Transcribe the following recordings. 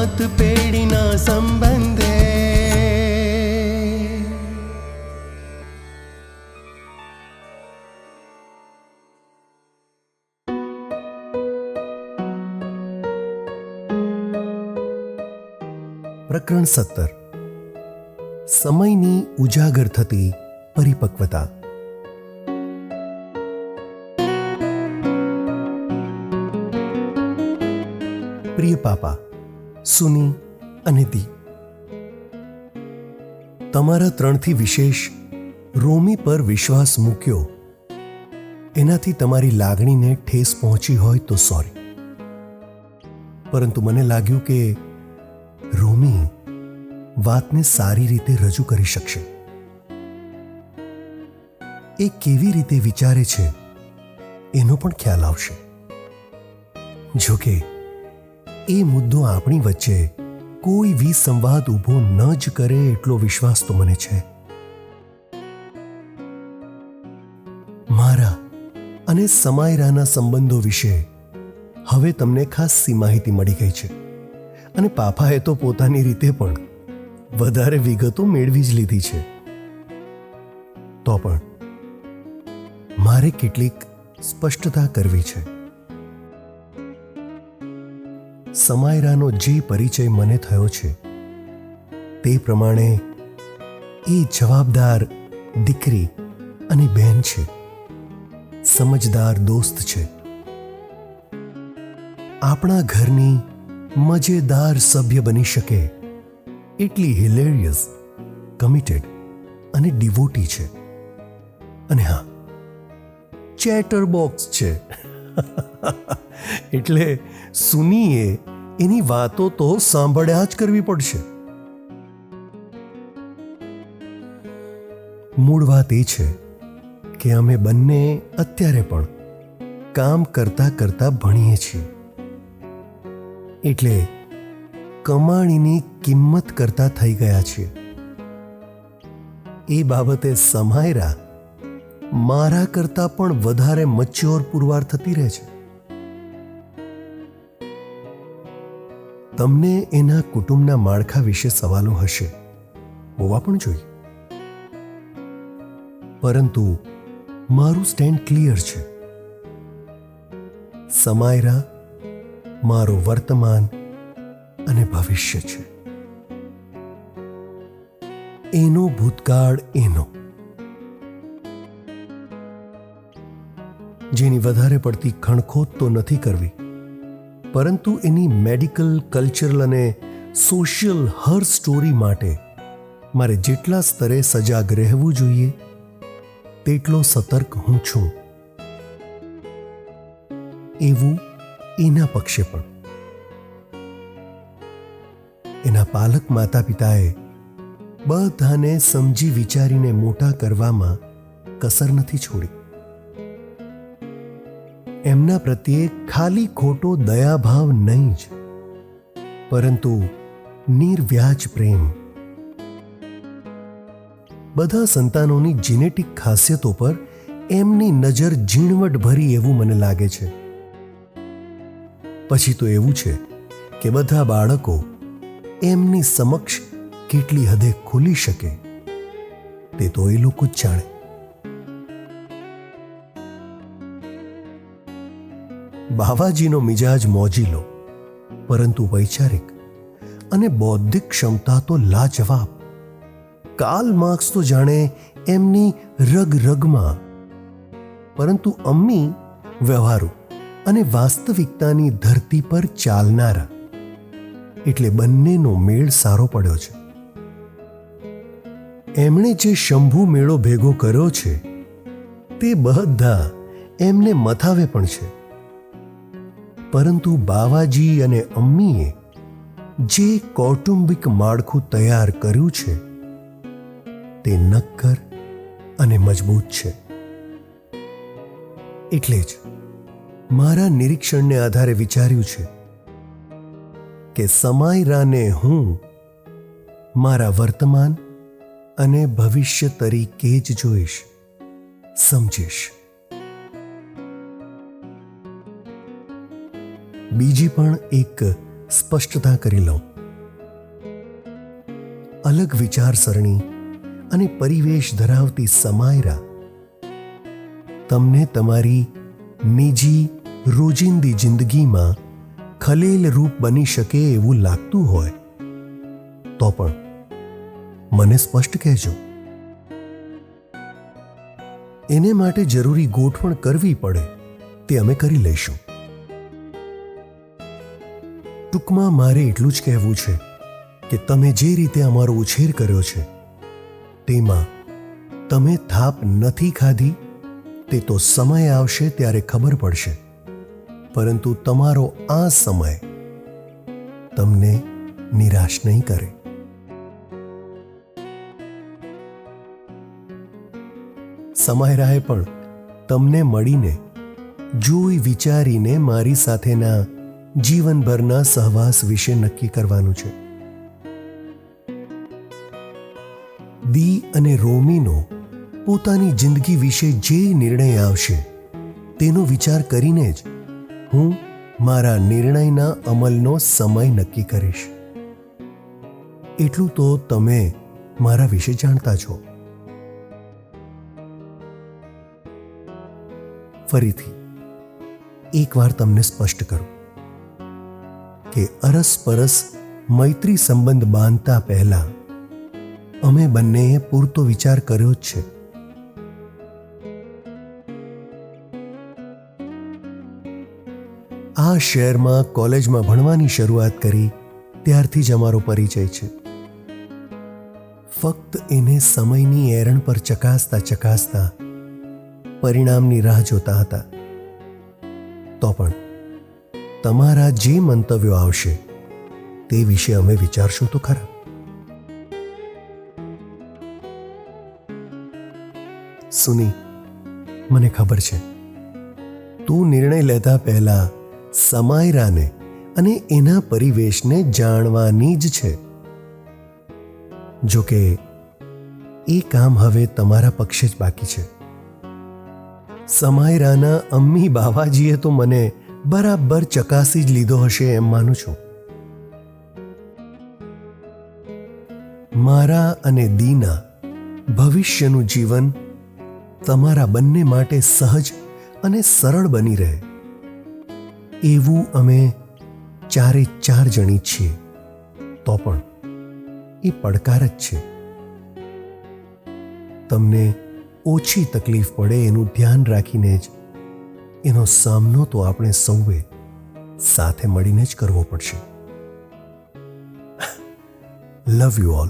સાત પેઢીના સંબંધે પ્રકરણ સત્તર સમયની ઉજાગર થતી પરિપક્વતા પ્રિય પાપા સુની અને દી. તમારા ત્રણથી વિશેષ રોમી પર વિશ્વાસ મૂક્યો. એનાથી તમારી લાગણીને ઠેસ પહોંચી હોય તો સોરી પરંતુ મને લાગ્યું કે રોમી વાતને સારી રીતે રજૂ કરી શકશે. એ કેવી રીતે વિચારે છે, એનો પણ ખ્યાલ આવશે. જોકે એ મુદ્દો આપણી વચ્ચે કોઈ વિસંવાદ ઊભો ન જ કરે એટલો વિશ્વાસ તો મને છે. મારા અને સમાયરાના સંબંધો વિશે હવે તમને ખાસ્સી માહિતી મળી ગઈ છે. અને પાપાએ તો પોતાની રીતે પણ વધારે વિગતો મેળવી જ લીધી છે. તો પણ મારે કેટલીક સ્પષ્ટતા કરવી છે. સમાયરાનો જે પરિચય મને થયો છે, તે પ્રમાણે એ જવાબદાર દીકરી અને બહેન છે, સમજદાર દોસ્ત છે. આપણા ઘરની મજેદાર સભ્ય બની શકે એટલી હિલેરિયસ, કમિટેડ અને ડિવોટી છે. અને હા ચેટર બોક્સ છે. એટલે સુનીએ એની વાતો તો સાંભળ્યા જ કરવી પડશે. મૂળ વાત એ છે કે અમે બંને અત્યારે પણ કામ કરતા કરતા ભણીએ છીએ. એટલે કમાણીની કિંમત કરતા થઈ ગયા છીએ. એ બાબતે સમાયરા મારા કરતા પણ વધારે મચ્યોર પુરવાર થતી રહે છે. તમને એના કુટુંબના માળખા વિશે સવાલો હશે. હોવા પણ જોઈએ. પરંતુ મારું સ્ટેન્ડ ક્લિયર છે. સમાયરા મારું વર્તમાન અને ભવિષ્ય છે. એનો ભૂતકાળ એનો. જેની વધારે પડતી ખણખોદ તો નથી કરવી. પરંતુ એની મેડિકલ, કલ્ચરલ અને સોશિયલ હર સ્ટોરી માટે મારે જેટલા સ્તરે સજાગ રહેવું જોઈએ, તેટલો સતર્ક હું છું. એવું એના પક્ષે પણ. એના પાલક માતા પિતાએ બધાને સમજી વિચારીને મોટા કરવામાં કસર નથી છોડી. એમના પ્રત્યે ખાલી ખોટો દયાભાવ નહીં જ, પરંતુ નિર્વ્યાજ પ્રેમ. બધા સંતાનોની જીનેટિક ખાસિયતો પર એમની નજર ઝીણવટ ભરી એવું મને લાગે છે. પછી તો એવું છે કે બધા બાળકો એમની સમક્ષ કેટલી હદે ખુલી શકે, તે તો એ લોકો જ જાણે. બાવાજીનો મિજાજ મોજીલો પરંતુ વૈચારિક અને બૌદ્ધિક ક્ષમતા તો લાજવાબ. કાલ માર્ક્સ તો જાણે એમની રગ રગમાં. પરંતુ અમ્મી વ્યવહારુ અને વાસ્તવિકતાની ધરતી પર ચાલનારા. એટલે બંનેનો મેળ સારો પડ્યો છે. એમણે જે શંભુ મેળો ભેગો કર્યો છે, તે બધા એમને મથાવે પણ છે. પરંતુ બાવાજી અને અમ્મીએ જે કૌટુંબિક માળખું તૈયાર કર્યું છે, તે નક્કર અને મજબૂત છે. એટલે જ મારા નિરીક્ષણને આધારે વિચાર્યું છે કે સમાયરાને હું મારા વર્તમાન અને ભવિષ્ય તરીકે જ જોઈશ, સમજીશ. બીજી પણ એક સ્પષ્ટતા કરી લઉં. અલગ વિચારસરણી અને પરિવેશ ધરાવતી સમાયરા તમને તમારી નિજી, રોજિંદી જિંદગીમાં ખલેલ રૂપ બની શકે એવું લાગતું હોય, તો પણ મને સ્પષ્ટ કહેજો. એને માટે જરૂરી ગોઠવણ કરવી પડે, તે અમે કરી લઈશું. ટૂંકમાં મારે એટલું જ કહેવું છે કે તમે જે રીતે અમારો ઉછેર કર્યો છે, તેમાં તમે થાપ નથી ખાધી, તે તો સમય આવશે ત્યારે ખબર પડશે. પરંતુ તમારો આ સમય તમને નિરાશ નહીં કરે. સમાયરાએ પણ તમને મળીને, જોઈ વિચારીને મારી સાથેના જીવનભરના સહવાસ વિશે નક્કી કરવાનું છે. દી અને રોમીનો પોતાની જિંદગી વિશે જે નિર્ણય આવશે, તેનો વિચાર કરીને જ હું મારા નિર્ણયના અમલનો સમય નક્કી કરીશ. એટલું તો તમે મારા વિશે જાણતા છો. ફરીથી, એકવાર તમને સ્પષ્ટ કરું. કે અરસપરસ મૈત્રી સંબંધ બાંધતા પહેલા અમે બંનેએ પૂરતો વિચાર કર્યો જ છે. આ શહેરમાં કોલેજમાં ભણવાની શરૂઆત કરી ત્યારથી જ અમારો પરિચય છે. ફક્ત એને સમયની એરણ પર ચકાસતા ચકાસતા પરિણામની રાહ જોતા હતા. તો પણ તમારા જે મંતવ્યો આવશે તે વિશે અમે વિચારશું તો ખરા. સુની, મને ખબર છે. તું નિર્ણય લેતા પહેલા સમાયરાને અને એના પરિવેશને જાણવાની જ છે. જો કે એ કામ હવે તમારા પક્ષે જ બાકી છે. સમાયરાના અમ્મી બાવાજીએ તો મને બરાબર ચકાસી જ લીધો હશે એમ માનું છું. મારા અને દીના ભવિષ્યનું જીવન તમારા બંને માટે સહજ અને સરળ બની રહે. એવું અમે ચારે ચાર જણી છીએ. તો પણ એ પડકાર જ છે. તમને ઓછી તકલીફ પડે એનું ધ્યાન રાખીને જ એનો સામનો તો આપણે સૌએ સાથે મળીને જ કરવો પડશે. લવ યુ ઓલ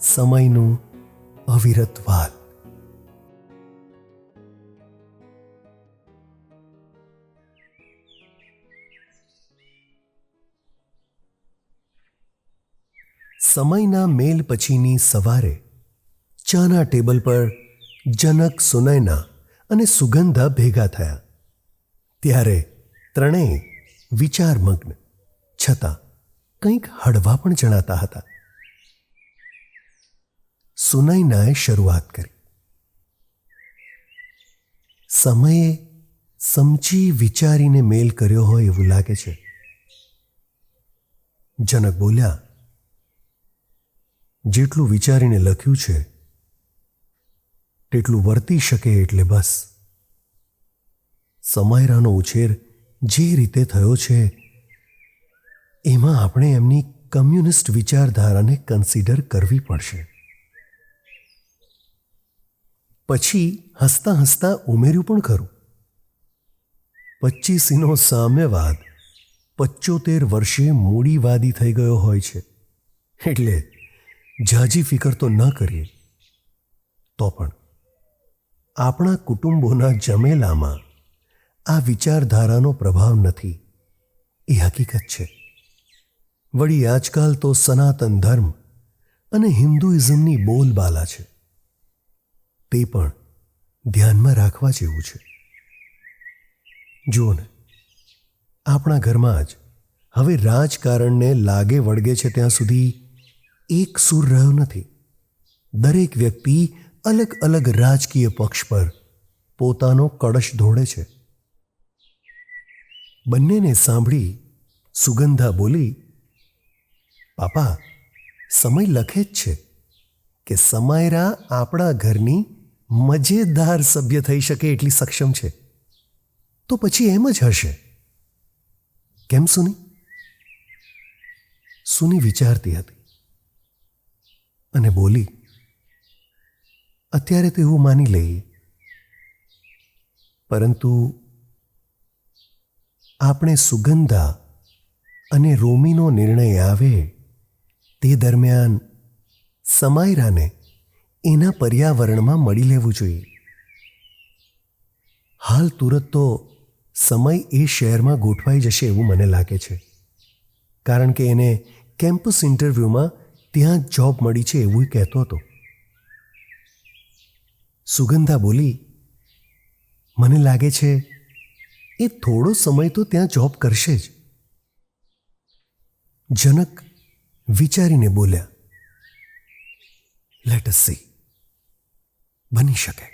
સમયનું અવિરત વાલ. સમયના મેલ પછીની સવારે ચાના ટેબલ પર જનક સુનયના અને સુગંધા ભેગા થયા. ત્યારે ત્રણેય વિચારમગ્ન, છતાં કંઈક હળવા પણ જણાતા હતા. સુનૈનાએ શરૂઆત કરી. સમયે સમજી વિચારીને મેલ કર્યો હોય એવું લાગે છે. જનક બોલ્યા, જેટલું વિચારીને લખ્યું છે તેટલું વર્તી શકે એટલે બસ. સમાયરાનો ઉછેર જે રીતે થયો છે, એમાં આપણે એમની કમ્યુનિસ્ટ વિચારધારાને કન્સિડર કરવી પડશે. પછી હસતા હસતા ઉમેર્યું પણ ખરું. પચીસીનો સામ્યવાદ પચોતેર વર્ષે મૂડીવાદી થઈ ગયો હોય છે. એટલે જાજી ફિકર તો ન કરીએ. તો પણ આપણા કુટુંબોના જમેલામાં આ વિચારધારાનો પ્રભાવ નથી. એ હકીકત છે. વળી આજકાલ તો સનાતન ધર્મ અને હિન્દુઇઝમની બોલબાલા છે. તે પણ ધ્યાનમાં રાખવા જેવું છે. જુઓ ને, આપણા ઘરમાં જ હવે રાજકારણને લાગે વળગે છે ત્યાં સુધી એક સૂર રહ્યો નથી. દરેક વ્યક્તિ અલગ અલગ રાજકીય પક્ષ પર પોતાનો કળશ ધોડે છે. બંનેને સાંભળી સુગંધા બોલી, પાપા, સમય લખે જ છે કે સમાયરા આપણા ઘરની મજેદાર સભ્ય થઈ શકે એટલી સક્ષમ છે. તો પછી એમ જ હશે. કેમ સુની? સુની વિચારતી હતી અને બોલી અત્યારે તો એવું માની લઈએ પરંતુ આપણે સુગંધા અને રોમીનો નિર્ણય આવે તે દરમિયાન સમાયરાને એના પર્યાવરણમાં મળી લેવું જોઈએ. હાલ તુરત તો સમય એ શહેરમાં ગોઠવાઈ જશે એવું મને લાગે છે. કારણ કે એને કેમ્પસ ઇન્ટરવ્યૂમાં ત્યાં જ જોબ મળી છે એવું કહેતો હતો. સુગંધા બોલી, મને લાગે છે, એ થોડો સમય તો ત્યાં જોબ કરશે જ. જનક વિચારીને બોલ્યા લેટ અસ સી બની શકે.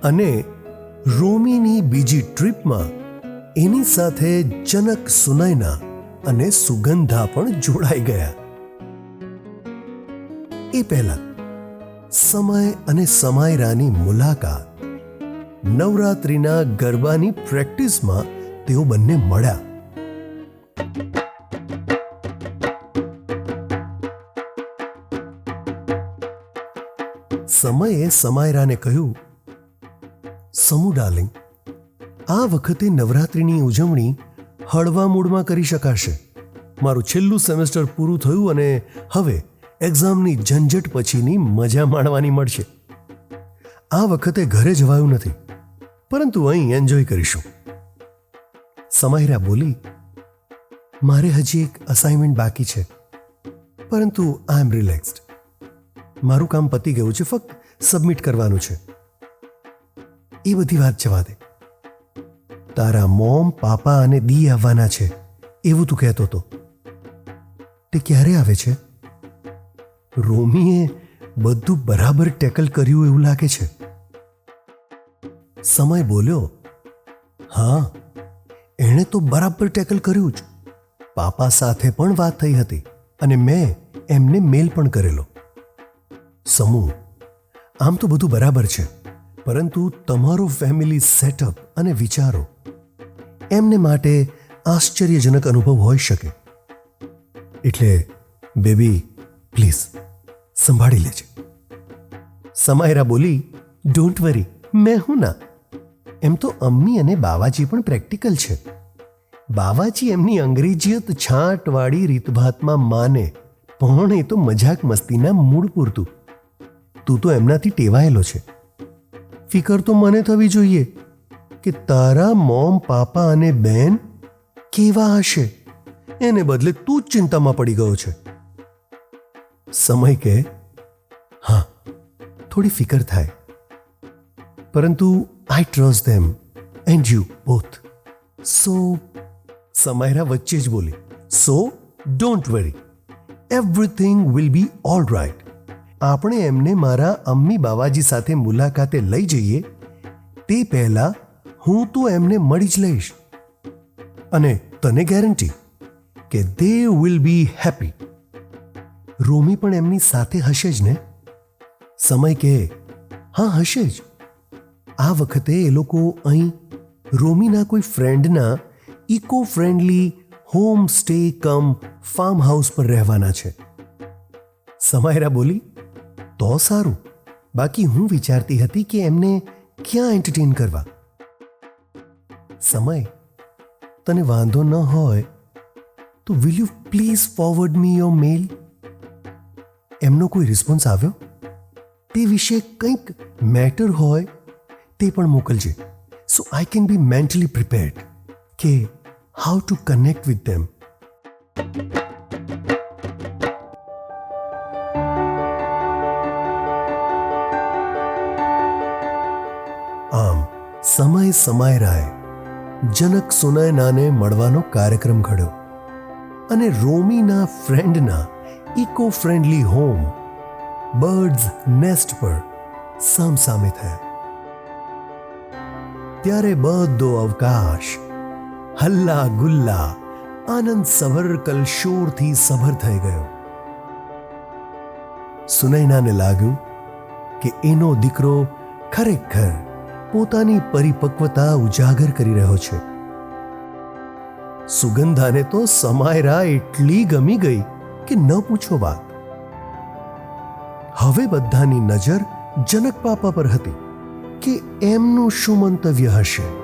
અને રોમીની બીજી ટ્રીપમાં એની સાથે જનક સુનયના અને સુગંધા પણ જોડાઈ ગયા. એ પહેલા, સમય અને સમાયરાની મુલાકાત, નવરાત્રિના ગરબાની પ્રેક્ટિસમાં તેઓ બંને મળ્યા. સમયે સમાયરાને કહ્યું, સમુ ડાર્લિંગ, આ વખતે નવરાત્રિની ઉજવણી હળવા મૂડમાં કરી શકાશે. મારું છેલ્લું સેમેસ્ટર પૂરું થયું અને હવે એક્ઝામની ઝંઝટ પછીની મજા માણવાની મળશે. આ વખતે ઘરે જવાયું નથી, પરંતુ અહીં એન્જોય કરીશું. સમાયરા બોલી, મારે હજી એક અસાઇનમેન્ટ બાકી છે, પરંતુ આઈ એમ રિલેક્સ્ડ મારું કામ પતી ગયું છે, ફક્ત સબમિટ કરવાનું છે. એ બધી વાત જવા દે. તારા મોમ, પાપા અને દી આવવાના છે. એવું તું કહેતો હતો તે ક્યારે આવે છે? રોમીએ બધું બરાબર ટેકલ કર્યું એવું લાગે છે. સમય બોલ્યો. હા, એણે તો બરાબર ટેકલ કર્યું જ. પાપા સાથે પણ વાત થઈ હતી અને મેં એમને મેલ પણ કરેલો. સમૂહ, આમ તો બધું બરાબર છે. પરંતુ તમારો ફેમિલી સેટઅપ અને વિચારો એમને માટે આશ્ચર્યજનક અનુભવ હોઈ શકે. એટલે બેબી પ્લીઝ સંભાળી લેજે. સમાયરા બોલી ડોન્ટ વરી મેં હું ના. એમ તો અમ્મી અને બાવાજી પણ પ્રેક્ટિકલ છે. બાવાજી એમની અંગ્રેજીયત છાંટવાળી રીતભાતમાં માને, પણ એ તો મજાક મસ્તીના મૂળ પૂરતું. તું તો એમનાથી ટેવાયેલો છે. ફિકર તો મને થવી જોઈએ કે તારા મોમ, પાપા અને બેન કેવા હશે? એને બદલે તું જ ચિંતામાં પડી ગયો છે. સમય કે હા, થોડી ફિકર થાય. પરંતુ I trust them and you both so Samaira વચ્ચે જ બોલી so don't worry everything will be all right આપણે એમને મારા અમ્મી બાવાજી સાથે મુલાકાતે લઈ જઈએ, તે પહેલા હું તો એમને મળી જ લઈશ. અને તને ગેરંટી કે they will be happy Romi પણ એમની સાથે હશે જ ને? સમય કહે હા, હશે જ. આ વખતે એ લોકો અહીં રોમીના કોઈ ફ્રેન્ડના eco friendly home stay cum farm house પર રહેવાના છે. સમાયરા બોલી તો સારું. બાકી હું વિચારતી હતી કે એમને ક્યાં એન્ટરટેન કરવા? સમય? તને વાંધો ન હોય, તો will you please forward me your mail એમનો કોઈ રિસ્પોન્સ આવ્યો? તે વિશે કંઈક મેટર હોય, તે પણ મોકલજે. So I can be mentally prepared કે how to connect with them સમય સમાયરાએ જનક સુનયનાને મળવાનો કાર્યક્રમ ઘડ્યો અને રોમીના ફ્રેન્ડના eco friendly home, birds nest પર સામસામે થયા. ત્યારે બધો અવકાશ હલ્લા ગુલ્લા આનંદ સભર કલશોરથી સભર થઈ ગયો. સુનૈનાને લાગ્યું કે એનો દીકરો ખરેખર પોતાની પરિપક્વતા ઉજાગર કરી રહ્યો છે. સુગંધાને તો સમાયરા એટલી ગમી ગઈ કે ન પૂછો વાત. હવે બધાની નજર જનક પાપા પર હતી કે એમનું શું મંતવ્ય હશે.